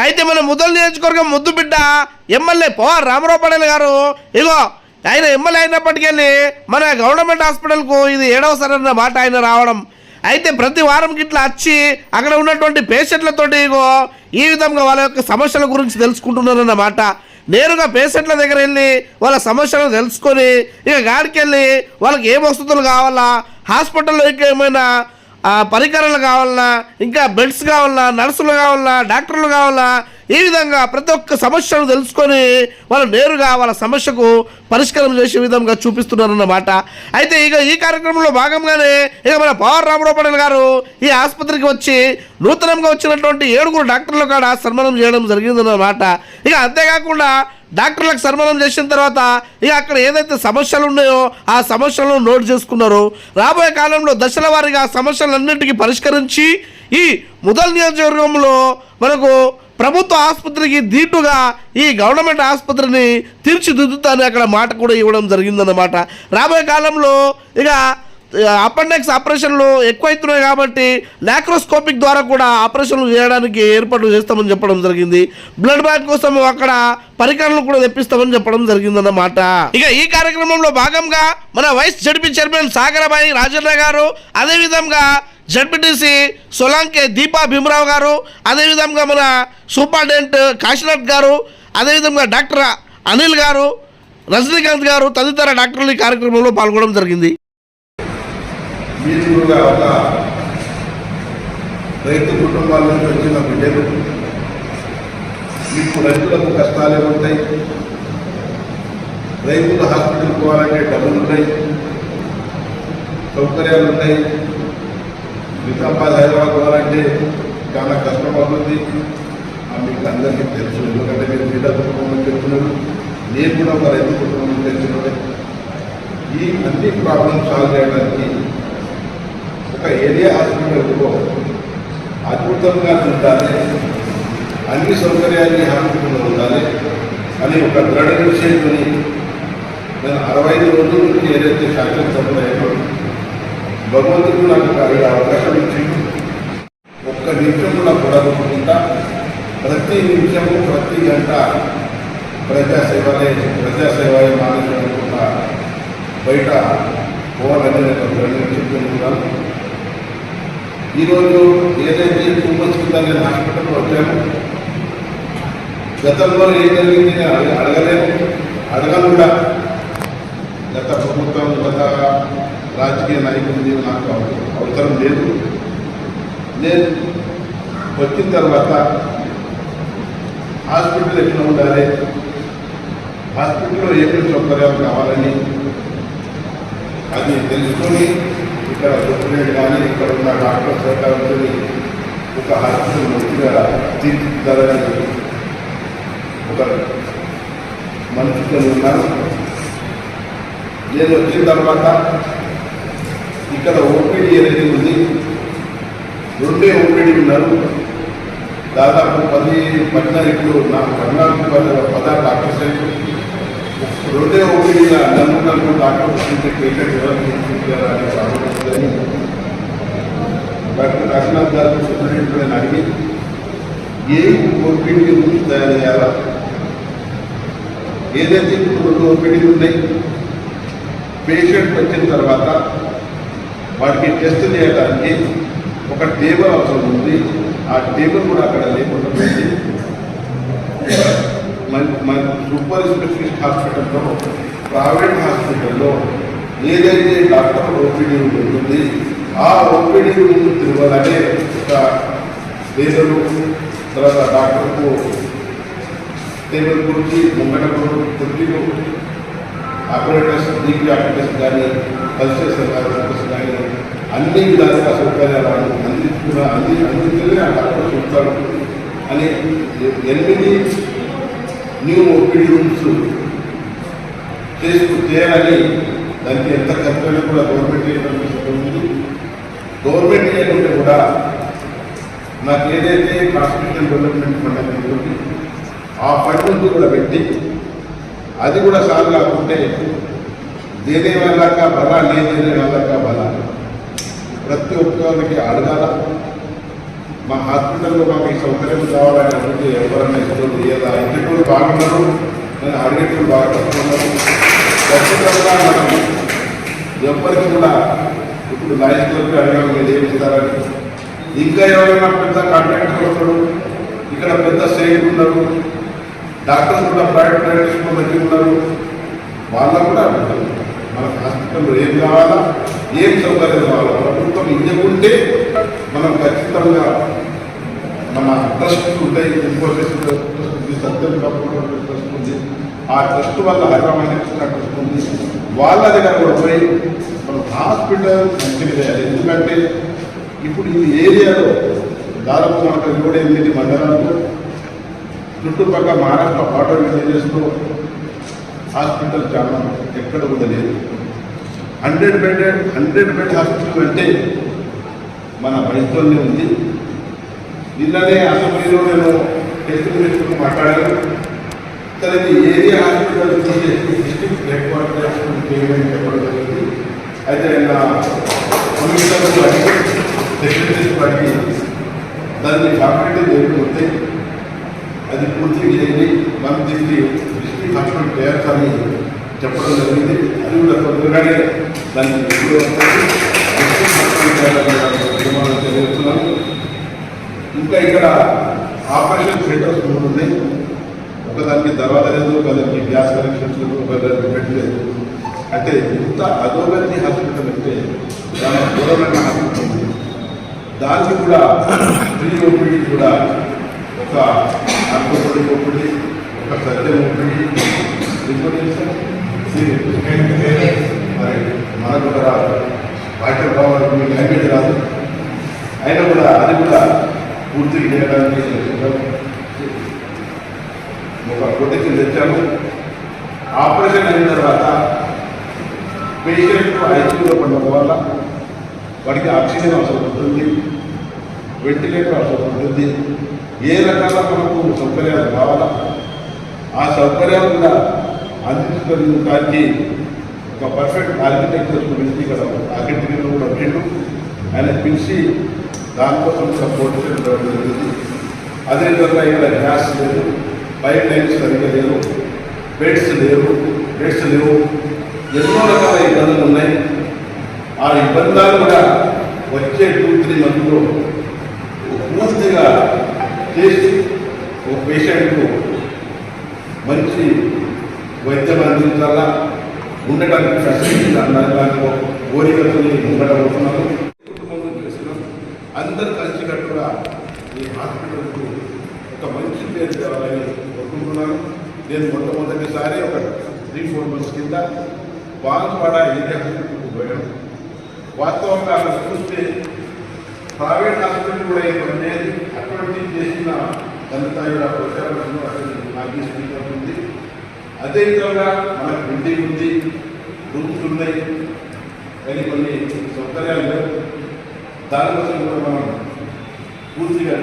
అయితే మన ముద్దలు నియోజకవర్గం ముద్దు బిడ్డ ఎమ్మెల్యే పవార్ రామరావు పటేల్ గారు ఇగో ఆయన ఎమ్మెల్యే అయినప్పటికీ మన గవర్నమెంట్ హాస్పిటల్కు ఇది ఏడవసారి అన్న మాట ఆయన రావడం. అయితే ప్రతి వారం గిట్లా వచ్చి అక్కడ ఉన్నటువంటి పేషెంట్లతోటి ఇగో ఈ విధంగా వాళ్ళ యొక్క సమస్యల గురించి తెలుసుకుంటున్నారన్నమాట నేరుగా పేషెంట్ల దగ్గర వెళ్ళి వాళ్ళ సమస్యలను తెలుసుకొని ఇక గాడికి వెళ్ళి వాళ్ళకి ఏం వసతులు కావాలా హాస్పిటల్లో ఇంకా ఏమైనా పరికరాలు కావాలన్నా ఇంకా బెడ్స్ కావాలన్నా నర్సులు కావాలన్నా డాక్టర్లు కావాలా ఈ విధంగా ప్రతి ఒక్క సమస్యను తెలుసుకొని వాళ్ళు నేరుగా వాళ్ళ సమస్యకు పరిష్కారం చేసే విధంగా చూపిస్తున్నారన్నమాట. అయితే ఇక ఈ కార్యక్రమంలో భాగంగానే ఇక మన పవర్ రామరావు పటేల్ గారు ఈ ఆసుపత్రికి వచ్చి నూతనంగా వచ్చినటువంటి ఏడుగురు డాక్టర్లు కూడా సన్మానం చేయడం జరిగిందన్నమాట. ఇక అంతేకాకుండా డాక్టర్లకు సన్మానం చేసిన తర్వాత ఇక అక్కడ ఏదైతే సమస్యలు ఉన్నాయో ఆ సమస్యలను నోట్ చేసుకున్నారు. రాబోయే కాలంలో దశల వారీగా ఆ సమస్యలన్నింటికి పరిష్కరించి ఈ ముదల్ నియోజకవర్గంలో మనకు ప్రభుత్వ ఆసుపత్రికి దీటుగా ఈ గవర్నమెంట్ ఆసుపత్రిని తీర్చిదిద్దుతానని అక్కడ మాట కూడా ఇవ్వడం జరిగిందన్నమాట. రాబోయే కాలంలో ఇక అపెండెక్స్ ఆపరేషన్లు ఎక్కువైతున్నాయి కాబట్టి లాక్రోస్కోపిక్ ద్వారా కూడా ఆపరేషన్లు చేయడానికి ఏర్పాట్లు చేస్తామని చెప్పడం జరిగింది. బ్లడ్ బ్యాంక్ కోసం అక్కడ పరికరాలు కూడా తెప్పిస్తామని చెప్పడం జరిగిందన్నమాట. ఇక ఈ కార్యక్రమంలో భాగంగా మన vice ZP chairman Sagarabai Rajanna garu అదేవిధంగా జడ్పీటీసీ సొలాంకే దీపా భీమరావు గారు అదేవిధంగా మన సూపరింటెండెంట్ కాశీనాథ్ గారు అదేవిధంగా డాక్టర్ అనిల్ గారు రజనీకాంత్ గారు తదితర డాక్టర్లు ఈ కార్యక్రమంలో పాల్గొనడం జరిగింది. మీరు ఒక రైతు కుటుంబాల నుంచి వచ్చిన బిడ్డలు మీకు రైతులకు కష్టాలే ఉంటాయి. రైతులు హాస్పిటల్ పోవాలంటే డబ్బులు ఉంటాయి సౌకర్యాలు ఉంటాయి. నిజామాబాద్ హైదరాబాద్ పోవాలంటే చాలా కష్టం అవుతుంది. ఆ మీకు అందరికీ తెలుసు. ఎందుకంటే మీరు బిడ్డ కుటుంబం చెప్తున్నారు. నేను కూడా ఒక రైతు కుటుంబం నుంచి ఈ అన్ని ప్రాబ్లమ్స్ సాల్వ్ చేయడానికి ఒక ఏరియా హాస్పిటల్లో అద్భుతంగా ఉండాలి. అన్ని సౌకర్యాన్ని హాస్పిటల్లో ఉండాలి. అని ఒక దృఢ నిశ్చయంతో నేను అరవై ఐదు రోజుల నుంచి ఏదైతే శాసనసభ్యులయ్యానో భగవంతుడు నాకు ఈ అవకాశం ఇచ్చింది ఒక్క నిమిషం కూడా పొడగకుండా ప్రతి నిమిషము ప్రతి గంట ప్రజాసేవలే ప్రజాసేవే మానసిక బయట పోవాలని నేను దృఢ నిశ్చయించుకున్నాను ఈరోజు ఏదైతే టూ మంత్స్ హాస్పిటల్కి వచ్చాము గతంలో ఏం జరిగింది అడగలేము అడగ అడగను కూడా గత ప్రభుత్వం గత రాజకీయ నాయకులు నాకు అవసరం లేదు. నేను వచ్చిన తర్వాత హాస్పిటల్ ఎట్లా ఉండాలి? హాస్పిటల్లో ఏమేమి సౌకర్యాలు కావాలని అది తెలుసుకొని ఇక్కడ సూపరింటెండెంట్ కానీ ఇక్కడ ఉన్న డాక్టర్ సహకారంతో ఒక హాస్పిటల్ మంచిగా తీర్చిదిద్దాలని ఒక మనిషితో ఉన్నాను నేను వచ్చిన తర్వాత ఇక్కడ ఓపీడీ ఏదైతే ఉంది రెండే ఓపీడీ ఉన్నారు. దాదాపు పది పద్నాలుగు నాకు పద్నాలుగు పద పదహారు డాక్టర్స్ అయితే రెండే ఒకటిగా నలుగురు నలుగురు పేషెంట్ ఎవరు డాక్టర్ కాశీనాథ్ గారు సూపరింటెండెంట్ అడిగి ఏ ఓపీడీ రూమ్స్ తయారు చేయాలా ఏదైతే ఇప్పుడు రెండు ఓపీడీలు ఉన్నాయి పేషెంట్ వచ్చిన తర్వాత వాటికి టెస్ట్ చేయడానికి ఒక టేబుల్ అవసరం ఉంది. ఆ టేబుల్ కూడా అక్కడ లేకుండా సూపర్ స్పెషలిస్ట్ హాస్పిటల్లో ప్రైవేట్ హాస్పిటల్లో ఏదైతే డాక్టర్ ఓపీడీ ఉంటుంది ఆ ఓపీడీ తిరగాలంటే ఒక పేదలు తర్వాత డాక్టర్కు టేబుల్ కుర్చీ ముంగట కుర్చీలు ఆపరేటర్స్ డీపీ ఆపరేటర్స్ కానీ కల్చర్స్ ఆపరేటర్స్ కానీ అన్ని విధాలుగా సౌకర్యాలను అందించుకున్న అంది అందించలే ఆ డాక్టర్ చూస్తాడు అని ఎనిమిది న్యూ ఓపీడీ రూమ్స్ చేసుకుని చేయాలని దానికి ఎంత ఖర్చు కూడా గవర్నమెంట్ చేయడం గవర్నమెంట్ చేయకుంటే కూడా నాకు ఏదైతే హాస్పిటల్ డెవలప్మెంట్ ఫండ్ అనేది ఆ ఫండ్ నుంచి కూడా పెట్టి అది కూడా సార్ కాకుంటే దేనే వాళ్ళక బల లేదనే వాళ్ళక బల ప్రతి ఒక్కరికి అడగాల. మా హాస్పిటల్లో మాకు ఈ సౌకర్యం కావాలని అభివృద్ధి ఎవరైనా ఇష్టం లేదా ఇంటికి బాగున్నారు? నేను అడిగేటప్పుడు బాగా ఖచ్చితంగా మనం ఎవరికి కూడా ఇప్పుడు నాయకులకు అడగడం మీరు ఏమిస్తారని ఇంకా ఎవరైనా పెద్ద కాంట్రాక్టర్ వస్తాడు ఇక్కడ పెద్ద స్టేట్ ఉన్నారు డాక్టర్స్ కూడా ప్రైవేట్ ప్రాక్టీస్లో మంచి ఉన్నారు. వాళ్ళకు కూడా అడుగుతారు. మన హాస్పిటల్లో ఏం కావాలా ఏం సౌకర్యం కావాలా? ప్రభుత్వం ఇవ్వకుంటే మనం ఖచ్చితంగా మన ట్రస్ట్ ఉంటాయి. ఇన్ఫోసిస్ ట్రస్ట్ ఉంది సత్యం ట్రస్ట్ ఉంది. ఆ ట్రస్ట్ వల్ల హైదరాబాద్ ట్రస్ట్ ఉంది. వాళ్ళ దగ్గర కూడా పోయి మనం హాస్పిటల్ మంచిగా చేయాలి. ఎందుకంటే ఇప్పుడు ఈ ఏరియాలో దాదాపు మనకు ఏడు ఎనిమిది మండలాల్లో చుట్టుపక్కల మహారాష్ట్ర బార్డర్ విలేజెస్లో హాస్పిటల్ చాలా ఎక్కడ కూడా లేదు. Hundred bed hundred bed hospital అంటే మన బయటలోనే ఉంది. నిన్ననే అసెంబ్లీలో నేను టెస్ట్ మినిస్టర్తో మాట్లాడాను సరే area hospital district headquarter hospital payment చెప్పడం జరిగింది. అయితే నా కమిషనర్ అడిగి సెక్రటరీస్ అడిగి దాన్ని కాంపిటేటివ్ చేయకపోతే అది పూర్తి చేయండి. మనం దీన్ని డిస్ట్రిక్ట్ హాస్పిటల్ చేయాలని చెప్పడం జరిగింది. అది కూడా తొందరగానే దాన్ని ఇప్పుడు వస్తుంది. డిస్ట్రిక్ట్ హాస్పిటల్ చేయాలని తీర్మానం తెలియజేస్తున్నాను ఇంకా ఇక్కడ ఆపరేషన్ థియేటర్స్ మూడు ఉన్నాయి ఒకదానికి దర్వాజా లేదు గ్యాస్ కనెక్షన్స్ లేదు. ఒకదానికి అంటే ఇంత అధోగతి హాస్పిటల్ అంటే చాలా దూరమైన హాస్పిటల్. ఉంది దానికి కూడా ఫ్రీ ఓపీడీ కూడా ఒక ఆర్థోపెడిక్ ఓపీడీ ఒక సర్జన్ ఓపీడీ మరి మనకు కూడా రాదు వాటర్ కావాలి మీకు లాంగ్వేజ్ రాదు అయినా కూడా అది కూడా పూర్తి చేయడానికి ఒక కొటేషన్ తెచ్చాము ఆపరేషన్ అయిన తర్వాత పేషెంట్ ఐసీయూలో పడడం వల్ల వాడికి ఆక్సిజన్ అవసరం ఉంటుంది వెంటిలేటర్ అవసరం ఉంటుంది. ఏ రకాల మనకు సౌకర్యాలు కావాలా? ఆ సౌకర్యాలు కూడా అందించడానికి ఒక పర్ఫెక్ట్ ఆర్కిటెక్చర్ పిలిచి ఇక్కడ ఆర్కిటెక్చర్ కూడా వచ్చిండు ఆయన పిలిచి దానికోసం సపోర్ట్ చేయడం జరిగింది. అదేవిధంగా ఇక్కడ గ్యాస్ లేదు. పైప్ లైన్స్ సరిగ్గా లేవు బెడ్స్ లేవు బెడ్స్ లేవు. ఎన్నో రకాల ఇబ్బందులు ఉన్నాయి. ఆ ఇబ్బందులు కూడా వచ్చే టూ త్రీ మంత్లో పూర్తిగా చేసి ఒక పేషెంట్కు మంచి వైద్యం అందించాలా ఉండటానికి ఫెసిలిటీస్ అందడానికి కోరికతో ఉండబోతున్నాను కుటుంబం చేసినాం అందరు ఈ హాస్పిటల్కు ఒక మంచి పేరు తేవాలని కోరుకుంటున్నాను. నేను మొట్టమొదటిసారి ఒక త్రీ ఫోర్ మంత్స్ కింద బాన్స్వాడ ఏరియా హాస్పిటల్కి పోయాను. వాస్తవంగా అక్కడ చూస్తే ప్రైవేట్ హాస్పిటల్ కూడా ఏదో అటువంటి చేసిన దంతాయుడ ప్రచారం నాకు స్పీకర్ ఉంది అదేవిధంగా మనకు బిల్డింగ్ ఉంది రూమ్స్ ఉన్నాయి కానీ కొన్ని సౌకర్యాలు లేవు. దానికోసం కూడా మనం పూర్తిగా